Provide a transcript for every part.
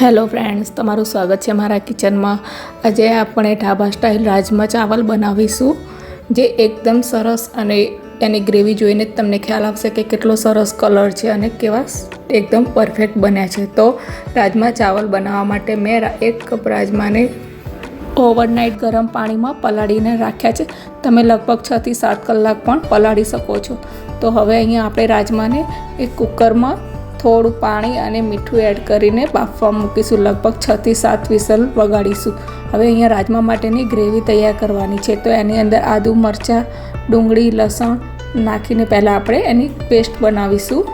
Hello friends, તમારું સ્વાગત છે મારા કિચનમાં. આજે આપણે ઢાબા સ્ટાઇલ રાજમા ચાવલ બનાવીશું, જે એકદમ સરસ અને એની ગ્રેવી જોઈને જ તમને ખ્યાલ આવશે કે કેટલો સરસ કલર છે અને કેવા એકદમ પરફેક્ટ બન્યા છે. તો રાજમા ચાવલ બનાવવા માટે મેં એક કપ રાજમાને ઓવરનાઇટ ગરમ પાણીમાં પલાળીને રાખ્યા છે. તમે લગભગ છથી સાત કલાક પણ પલાળી શકો છો. તો હવે અહીંયા આપણે રાજમાને એક કુકરમાં થોડું પાણી અને મીઠું એડ કરીને બાફવા મૂકીશું. લગભગ છથી સાત વિસલ વગાડીશું. હવે અહીંયા રાજમા માટેની ગ્રેવી તૈયાર કરવાની છે. તો એની અંદર આદુ, મરચાં, ડુંગળી, લસણ નાખીને પહેલાં આપણે એની પેસ્ટ બનાવીશું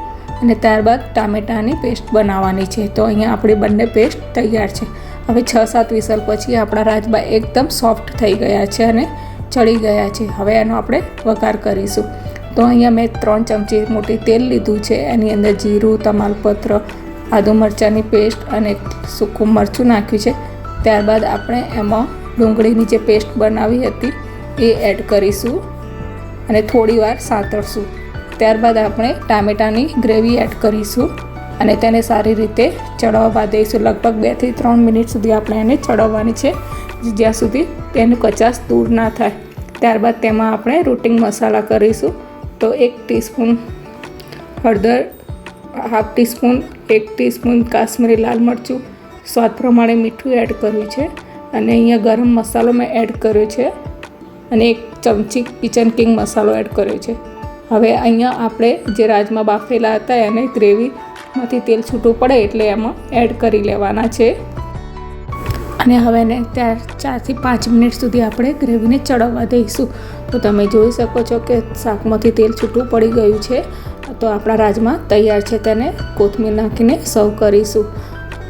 અને ત્યારબાદ ટામેટાની પેસ્ટ બનાવવાની છે. તો અહીંયા આપણી બંને પેસ્ટ તૈયાર છે. હવે છ સાત વિસલ પછી આપણા રાજમા એકદમ સોફ્ટ થઈ ગયા છે અને ચડી ગયા છે. હવે એનો આપણે વઘાર કરીશું. તો અહીંયા મેં ત્રણ ચમચી મોટી તેલ લીધું છે. એની અંદર જીરું, તમાલપત્ર, આદુ મરચાંની પેસ્ટ અને સૂકું મરચું નાખ્યું છે. ત્યારબાદ આપણે એમાં ડુંગળીની જે પેસ્ટ બનાવી હતી એ એડ કરીશું અને થોડીવાર સાંતળશું. ત્યારબાદ આપણે ટામેટાની ગ્રેવી એડ કરીશું અને તેને સારી રીતે ચડાવવા દઈશું. લગભગ બેથી ત્રણ મિનિટ સુધી આપણે એને ચડાવવાની છે, જ્યાં સુધી તેનું કચાશ દૂર ના થાય. ત્યારબાદ તેમાં આપણે રૂટિંગ મસાલા કરીશું. તો એક ટીસ્પૂન હળદર, હાફ ટીસ્પૂન, એક ટીસ્પૂન કાશ્મીરી લાલ મરચું. સ્વાદ પ્રમાણે મીઠું એડ કર્યું છે અને અહીંયા ગરમ મસાલો મેં એડ કર્યો છે અને એક ચમચી કિચન કિંગ મસાલો એડ કર્યો છે. હવે અહીંયા આપણે જે રાજમાં બાફેલા હતા એને ગ્રેવીમાંથી તેલ છૂટું પડે એટલે એમાં એડ કરી લેવાના છે. અને હવે એને ત્યાર ચારથી પાંચ મિનિટ સુધી આપણે ગ્રેવીને ચડવવા દઈશું. તો તમે જોઈ શકો છો કે શાકમાંથી તેલ છૂટું પડી ગયું છે. તો આપણા રાજમા તૈયાર છે તેને કોથમીર નાખીને સર્વ કરીશું.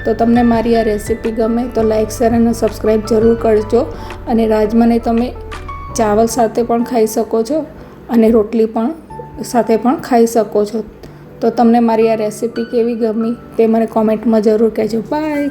તો તમને મારી આ રેસીપી ગમે તો લાઇક શેર અને સબસ્ક્રાઈબ જરૂર કરજો. અને રાજમાને તમે ચાવલ સાથે પણ ખાઈ શકો છો અને રોટલી પણ સાથે પણ ખાઈ શકો છો. તો તમને મારી આ રેસીપી કેવી ગમી તે મને કોમેન્ટમાં જરૂર કહેજો. બાય!